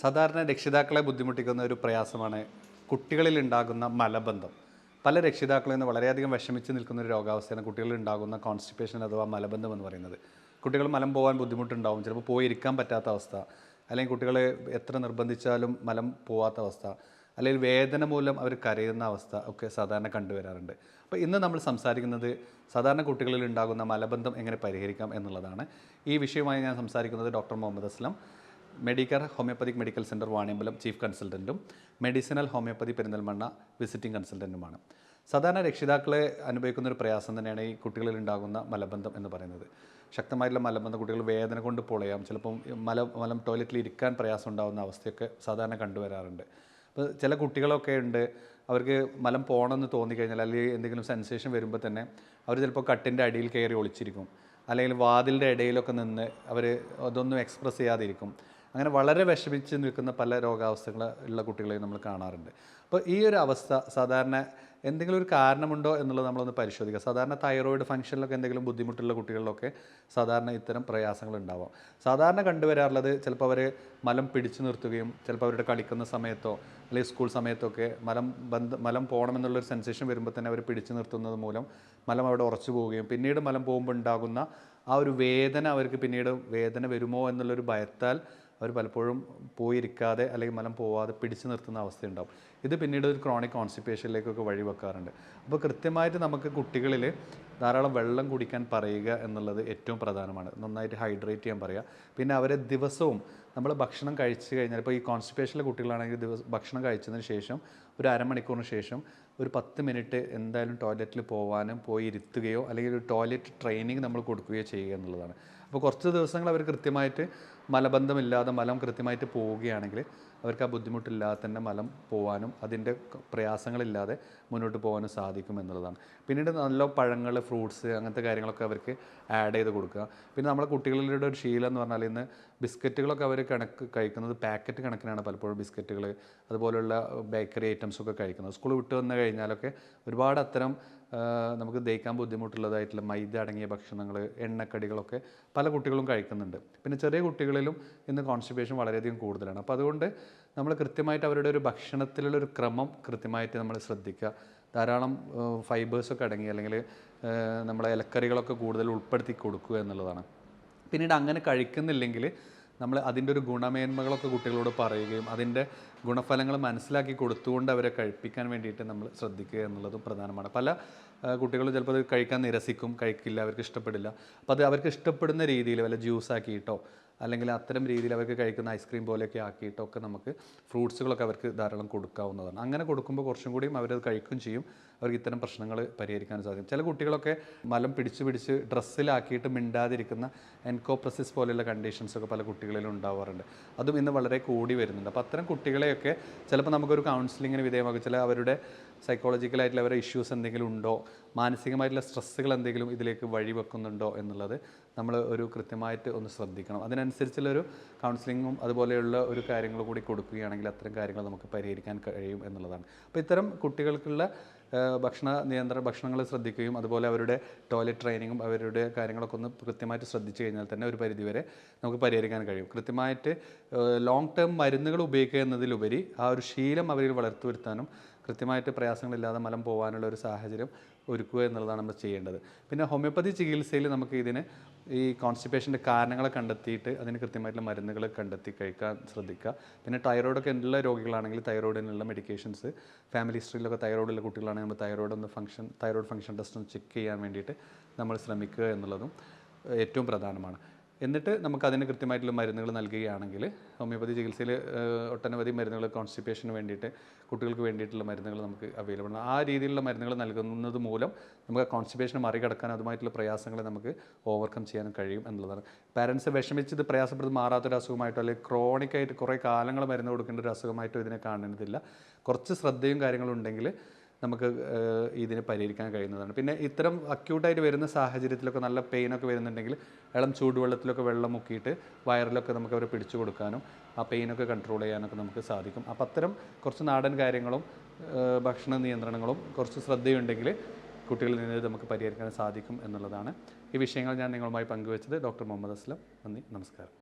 സാധാരണ രക്ഷിതാക്കളെ ബുദ്ധിമുട്ടിക്കുന്ന ഒരു പ്രയാസമാണ് കുട്ടികളിൽ ഉണ്ടാകുന്ന മലബന്ധം. പല രക്ഷിതാക്കളിൽ നിന്ന് വളരെയധികം വിഷമിച്ച് നിൽക്കുന്ന ഒരു രോഗാവസ്ഥയാണ് കുട്ടികളിൽ ഉണ്ടാകുന്ന കോൺസ്റ്റിപ്പേഷൻ അഥവാ മലബന്ധം എന്ന് പറയുന്നത്. കുട്ടികൾ മലം പോകാൻ ബുദ്ധിമുട്ടുണ്ടാവും ചിലപ്പോൾ പോയി ഇരിക്കാൻ പറ്റാത്ത അവസ്ഥ അല്ലെങ്കിൽ കുട്ടികൾ എത്ര നിർബന്ധിച്ചാലും മലം പോവാത്ത അവസ്ഥ അല്ലെങ്കിൽ വേദന മൂലം അവർ കരയുന്ന അവസ്ഥ ഒക്കെ സാധാരണ കണ്ടുവരാറുണ്ട്. അപ്പോൾ ഇന്ന് നമ്മൾ സംസാരിക്കുന്നത് സാധാരണ കുട്ടികളിൽ ഉണ്ടാകുന്ന മലബന്ധം എങ്ങനെ പരിഹരിക്കാം എന്നുള്ളതാണ്. ഈ വിഷയമായി ഞാൻ സംസാരിക്കുന്നത് doctor Muhammad Aslam. Medicare homoeopathic medical centre Vaniyambalam chief കൺസൾട്ടന്റും medicinal homoeopathy Perinthalmanna visiting കൺസൾട്ടന്റുമാണ് സാധാരണ രക്ഷിതാക്കളെ അനുഭവിക്കുന്ന ഒരു പ്രയാസം തന്നെയാണ് ഈ കുട്ടികളിൽ ഉണ്ടാകുന്ന മലബന്ധം എന്ന് പറയുന്നത്. ശക്തമായിട്ടുള്ള മലബന്ധം കുട്ടികൾ വേദന കൊണ്ട് പൊളയാം ചിലപ്പം മല മലം ടോയ്ലറ്റിൽ ഇരിക്കാൻ പ്രയാസം ഉണ്ടാകുന്ന അവസ്ഥയൊക്കെ സാധാരണ കണ്ടുവരാറുണ്ട്. അപ്പോൾ ചില കുട്ടികളൊക്കെ ഉണ്ട് അവർക്ക് മലം പോകണമെന്ന് തോന്നിക്കഴിഞ്ഞാൽ അല്ലെങ്കിൽ എന്തെങ്കിലും സെൻസേഷൻ വരുമ്പോൾ തന്നെ അവർ ചിലപ്പോൾ കട്ടിന്റെ അടിയിൽ കയറി ഒളിച്ചിരിക്കും. അല്ലെങ്കിൽ വാതിലിന്റെ ഇടയിലൊക്കെ നിന്ന് അവർ അതൊന്നും എക്സ്പ്രസ് ചെയ്യാതിരിക്കും. അങ്ങനെ വളരെ വിഷമിച്ച് നിൽക്കുന്ന പല രോഗാവസ്ഥകൾ ഉള്ള കുട്ടികളെയും നമ്മൾ കാണാറുണ്ട്. അപ്പോൾ ഈ ഒരു അവസ്ഥ സാധാരണ എന്തെങ്കിലും ഒരു കാരണമുണ്ടോ എന്നുള്ളത് നമ്മളൊന്ന് പരിശോധിക്കുക സാധാരണ തൈറോയിഡ് ഫംഗ്ഷനിലൊക്കെ എന്തെങ്കിലും ബുദ്ധിമുട്ടുള്ള കുട്ടികളിലൊക്കെ സാധാരണ ഇത്തരം പ്രയാസങ്ങൾ ഉണ്ടാവാം. സാധാരണ കണ്ടുവരാറുള്ളത് ചിലപ്പോൾ അവർ മലം പിടിച്ചു നിർത്തുകയും ചിലപ്പോൾ അവരുടെ കളിക്കുന്ന സമയത്തോ അല്ലെങ്കിൽ സ്കൂൾ സമയത്തൊക്കെ മലം ബന്ധ മലം പോകണമെന്നുള്ളൊരു സെൻസേഷൻ വരുമ്പോൾ തന്നെ അവർ പിടിച്ചു നിർത്തുന്നത് മൂലം മലം അവിടെ ഉറച്ചു പോവുകയും പിന്നീട് മലം പോകുമ്പോൾ ഉണ്ടാകുന്ന ആ ഒരു വേദന അവർക്ക് പിന്നീട് വേദന വരുമോ എന്നുള്ളൊരു ഭയത്താൽ അവർ പലപ്പോഴും പോയിരിക്കാതെ അല്ലെങ്കിൽ മലം പോവാതെ പിടിച്ചു നിർത്തുന്ന അവസ്ഥയുണ്ടാവും. ഇത് പിന്നീട് ഒരു ക്രോണിക് കോൺസ്റ്റിപ്പേഷനിലേക്കൊക്കെ വഴിവെക്കാറുണ്ട് അപ്പോൾ കൃത്യമായിട്ട് നമുക്ക് കുട്ടികളിൽ ധാരാളം വെള്ളം കുടിക്കാൻ പറയുക എന്നുള്ളത് ഏറ്റവും പ്രധാനമാണ്. നന്നായിട്ട് ഹൈഡ്രേറ്റ് ചെയ്യാൻ പറയുക. പിന്നെ അവരെ ദിവസവും നമ്മൾ ഭക്ഷണം കഴിച്ചു കഴിഞ്ഞാൽ ഇപ്പോൾ ഈ കോൺസ്റ്റിപ്പേഷനിലെ കുട്ടികളാണെങ്കിൽ ദിവസം ഭക്ഷണം കഴിച്ചതിന് ശേഷം ഒരു അരമണിക്കൂറിന് ശേഷം ഒരു പത്ത് മിനിറ്റ് എന്തായാലും ടോയ്ലറ്റിൽ പോകാനും പോയി ഇരുത്തുകയോ അല്ലെങ്കിൽ ഒരു ടോയ്ലറ്റ് ട്രെയിനിങ് നമ്മൾ കൊടുക്കുകയോ ചെയ്യുക എന്നുള്ളതാണ്. അപ്പോൾ കുറച്ച് ദിവസങ്ങൾ അവർ കൃത്യമായിട്ട് മലബന്ധമില്ലാതെ മലം കൃത്യമായിട്ട് പോവുകയാണെങ്കിൽ അവർക്ക് ആ ബുദ്ധിമുട്ടില്ലാതെ തന്നെ മലം പോകാനും അതിന്റെ പ്രയാസങ്ങളില്ലാതെ മുന്നോട്ട് പോകാനും സാധിക്കും എന്നുള്ളതാണ്. പിന്നീട് നല്ല പഴങ്ങൾ ഫ്രൂട്ട്സ് അങ്ങനത്തെ കാര്യങ്ങളൊക്കെ അവർക്ക് ആഡ് ചെയ്ത് കൊടുക്കുക. പിന്നെ നമ്മളെ കുട്ടികളുടെ ഒരു ശീലം എന്ന് പറഞ്ഞാൽ ഇന്ന് ബിസ്ക്കറ്റുകളൊക്കെ അവർ കണക്ക് കഴിക്കുന്നത് പാക്കറ്റ് കണക്കിനാണ് പലപ്പോഴും ബിസ്ക്കറ്റുകൾ അതുപോലുള്ള ബേക്കറി ഐറ്റംസൊക്കെ കഴിക്കുന്നത്. സ്കൂൾ വിട്ട് വന്നു കഴിഞ്ഞാലൊക്കെ ഒരുപാട് അത്തരം നമുക്ക് ദഹിക്കാൻ ബുദ്ധിമുട്ടുള്ളതായിട്ടുള്ള മൈദ അടങ്ങിയ ഭക്ഷണങ്ങൾ എണ്ണക്കടികളൊക്കെ പല കുട്ടികളും കഴിക്കുന്നുണ്ട്. പിന്നെ ചെറിയ കുട്ടികളിലും ഇന്ന് കോൺസ്റ്റിപ്പേഷൻ വളരെയധികം കൂടുതലാണ്. അപ്പോൾ അതുകൊണ്ട് നമ്മൾ കൃത്യമായിട്ട് അവരുടെ ഒരു ഭക്ഷണത്തിലുള്ള ഒരു ക്രമം കൃത്യമായിട്ട് നമ്മൾ ശ്രദ്ധിക്കുക. ധാരാളം ഫൈബേഴ്സൊക്കെ അടങ്ങി അല്ലെങ്കിൽ നമ്മളെ ഇലക്കറികളൊക്കെ കൂടുതൽ ഉൾപ്പെടുത്തി കൊടുക്കുക എന്നുള്ളതാണ്. പിന്നീട് അങ്ങനെ കഴിക്കുന്നില്ലെങ്കിൽ നമ്മൾ അതിന്റെ ഒരു ഗുണമേന്മകളൊക്കെ കുട്ടികളോട് പറയുകയും അതിന്റെ ഗുണഫലങ്ങൾ മനസ്സിലാക്കി കൊടുത്തുകൊണ്ട് അവരെ കഴിപ്പിക്കാൻ വേണ്ടിയിട്ട് നമ്മൾ ശ്രദ്ധിക്കുക എന്നുള്ളതും പ്രധാനമാണ്. പല കുട്ടികളും ചിലപ്പോൾ അത് കഴിക്കാൻ നിരസിക്കും കഴിക്കില്ല അവർക്ക് ഇഷ്ടപ്പെടില്ല. അപ്പോൾ അത് അവർക്ക് ഇഷ്ടപ്പെടുന്ന രീതിയിൽ വല്ല ജ്യൂസ് ആക്കിയിട്ടോ അല്ലെങ്കിൽ അത്തരം രീതിയിൽ അവർക്ക് കഴിക്കുന്ന ഐസ്ക്രീം പോലെയൊക്കെ ആക്കിയിട്ടൊക്കെ നമുക്ക് ഫ്രൂട്ട്സുകളൊക്കെ അവർക്ക് ധാരാളം കൊടുക്കാവുന്നതാണ്. അങ്ങനെ കൊടുക്കുമ്പോൾ കുറച്ചും കൂടിയും അവരത് കഴിക്കുകയും ചെയ്യും. അവർക്ക് ഇത്തരം പ്രശ്നങ്ങൾ പരിഹരിക്കാൻ സാധിക്കും. ചില കുട്ടികളൊക്കെ മലം പിടിച്ച് പിടിച്ച് ഡ്രസ്സിലാക്കിയിട്ട് മിണ്ടാതിരിക്കുന്ന എൻകോപ്രസിസ് പോലെയുള്ള കണ്ടീഷൻസ് ഒക്കെ പല കുട്ടികളിലും ഉണ്ടാവാറുണ്ട്. അതും ഇന്ന് വളരെ കൂടി വരുന്നുണ്ട്. അപ്പോൾ അത്തരം കുട്ടികളെയൊക്കെ ചിലപ്പോൾ നമുക്കൊരു കൗൺസിലിങ്ങിന് വിധേയമാക്കും. ചില അവരുടെ സൈക്കോളജിക്കലായിട്ടുള്ള അവരുടെ ഇഷ്യൂസ് എന്തെങ്കിലും ഉണ്ടോ? മാനസികമായിട്ടുള്ള സ്ട്രെസ്സുകൾ എന്തെങ്കിലും ഇതിലേക്ക് വഴിവെക്കുന്നുണ്ടോ എന്നുള്ളത് നമ്മൾ ഒരു കൃത്യമായിട്ട് ഒന്ന് ശ്രദ്ധിക്കണം. അതിനനുസരിച്ചുള്ളൊരു കൗൺസിലിങ്ങും അതുപോലെയുള്ള ഒരു കാര്യങ്ങൾ കൂടി കൊടുക്കുകയാണെങ്കിൽ അത്തരം കാര്യങ്ങൾ നമുക്ക് പരിഹരിക്കാൻ കഴിയും എന്നുള്ളതാണ്. അപ്പോൾ ഇത്തരം കുട്ടികൾക്കുള്ള ഭക്ഷണ നിയന്ത്രണ ഭക്ഷണങ്ങൾ ശ്രദ്ധിക്കുകയും അതുപോലെ അവരുടെ ടോയ്ലറ്റ് ട്രെയിനിങ്ങും അവരുടെ കാര്യങ്ങളൊക്കെ ഒന്ന് കൃത്യമായിട്ട് ശ്രദ്ധിച്ചു കഴിഞ്ഞാൽ തന്നെ ഒരു പരിധിവരെ നമുക്ക് പരിഹരിക്കാൻ കഴിയും. കൃത്യമായിട്ട് ലോങ് ടേം മരുന്നുകൾ ഉപയോഗിക്കുക എന്നതിലുപരി ആ ഒരു ശീലം അവരിൽ വളർത്തുവരുത്താനും കൃത്യമായിട്ട് പ്രയാസങ്ങളില്ലാതെ മലം പോകാനുള്ള ഒരു സാഹചര്യം ഒരുക്കുക എന്നുള്ളതാണ് നമ്മൾ ചെയ്യേണ്ടത്. പിന്നെ ഹോമിയോപ്പതി ചികിത്സയിൽ നമുക്ക് ഇതിന് ഈ കോൺസ്റ്റിപ്പേഷന്റെ കാരണങ്ങളെ കണ്ടെത്തിയിട്ട് അതിന് കൃത്യമായിട്ടുള്ള മരുന്നുകൾ കണ്ടെത്തി കഴിക്കാൻ ശ്രദ്ധിക്കുക. പിന്നെ തൈറോയിഡൊക്കെ ഉള്ള രോഗികളാണെങ്കിൽ തൈറോയിഡിനുള്ള മെഡിക്കേഷൻസ് ഫാമിലി ഹിസ്റ്ററിയിലൊക്കെ തൈറോയിഡുള്ള കുട്ടികളാണെങ്കിൽ നമ്മൾ തൈറോയിഡ് ഒന്ന് ഫംഗ്ഷൻ തൈറോയിഡ് ഫംഗ്ഷൻ ടെസ്റ്റ് ഒന്ന് ചെക്ക് ചെയ്യാൻ വേണ്ടിയിട്ട് നമ്മൾ ശ്രമിക്കുക എന്നുള്ളതും ഏറ്റവും പ്രധാനമാണ്. എന്നിട്ട് നമുക്ക് അതിന് കൃത്യമായിട്ടുള്ള മരുന്നുകൾ നൽകുകയാണെങ്കിൽ ഹോമിയോപ്പതി ചികിത്സയിൽ ഒട്ടനവധി മരുന്നുകൾ കോൺസ്റ്റിപ്പേഷന് വേണ്ടിയിട്ട് കുട്ടികൾക്ക് വേണ്ടിയിട്ടുള്ള മരുന്നുകൾ നമുക്ക് അവൈലബിൾ ആണ്. ആ രീതിയിലുള്ള മരുന്നുകൾ നൽകുന്നത് മൂലം നമുക്ക് ആ കോൺസ്റ്റിപ്പേഷൻ മറികടക്കാൻ അതുമായിട്ടുള്ള പ്രയാസങ്ങളെ നമുക്ക് ഓവർകം ചെയ്യാൻ കഴിയും എന്നുള്ളതാണ്. പാരൻസ് വിഷമിച്ച് ഇത് പ്രയാസപ്പെടുത്തി മാറാത്തൊരു അസുഖമായിട്ടോ അല്ലെങ്കിൽ ക്രോണിക്കായിട്ട് കുറേ കാലങ്ങൾ മരുന്ന് കൊടുക്കേണ്ട ഒരു അസുഖമായിട്ടോ ഇതിനെ കാണേണ്ടതില്ല കുറച്ച് ശ്രദ്ധയും കാര്യങ്ങളും ഉണ്ടെങ്കിൽ നമുക്ക് ഇതിനെ പരിഹരിക്കാൻ കഴിയുന്നതാണ്. പിന്നെ ഇത്തരം അക്യൂട്ടായിട്ട് വരുന്ന സാഹചര്യത്തിലൊക്കെ നല്ല പെയിനൊക്കെ വരുന്നുണ്ടെങ്കിൽ ഇളം ചൂടുവെള്ളത്തിലൊക്കെ വെള്ളം മുക്കിയിട്ട് വയറിലൊക്കെ നമുക്ക് അവരെ പിടിച്ചു കൊടുക്കാനും ആ പെയിനൊക്കെ കൺട്രോൾ ചെയ്യാനൊക്കെ നമുക്ക് സാധിക്കും. അപ്പം അത്തരം കുറച്ച് നാടൻ കാര്യങ്ങളും ഭക്ഷണ നിയന്ത്രണങ്ങളും കുറച്ച് ശ്രദ്ധയുണ്ടെങ്കിൽ കുട്ടികളിൽ നിന്ന് നമുക്ക് പരിഹരിക്കാൻ സാധിക്കും എന്നുള്ളതാണ്. ഈ വിഷയങ്ങൾ ഞാൻ നിങ്ങളുമായി പങ്കുവച്ചത് ഡോക്ടർ മുഹമ്മദ് അസ്ലം. നന്ദി നമസ്കാരം.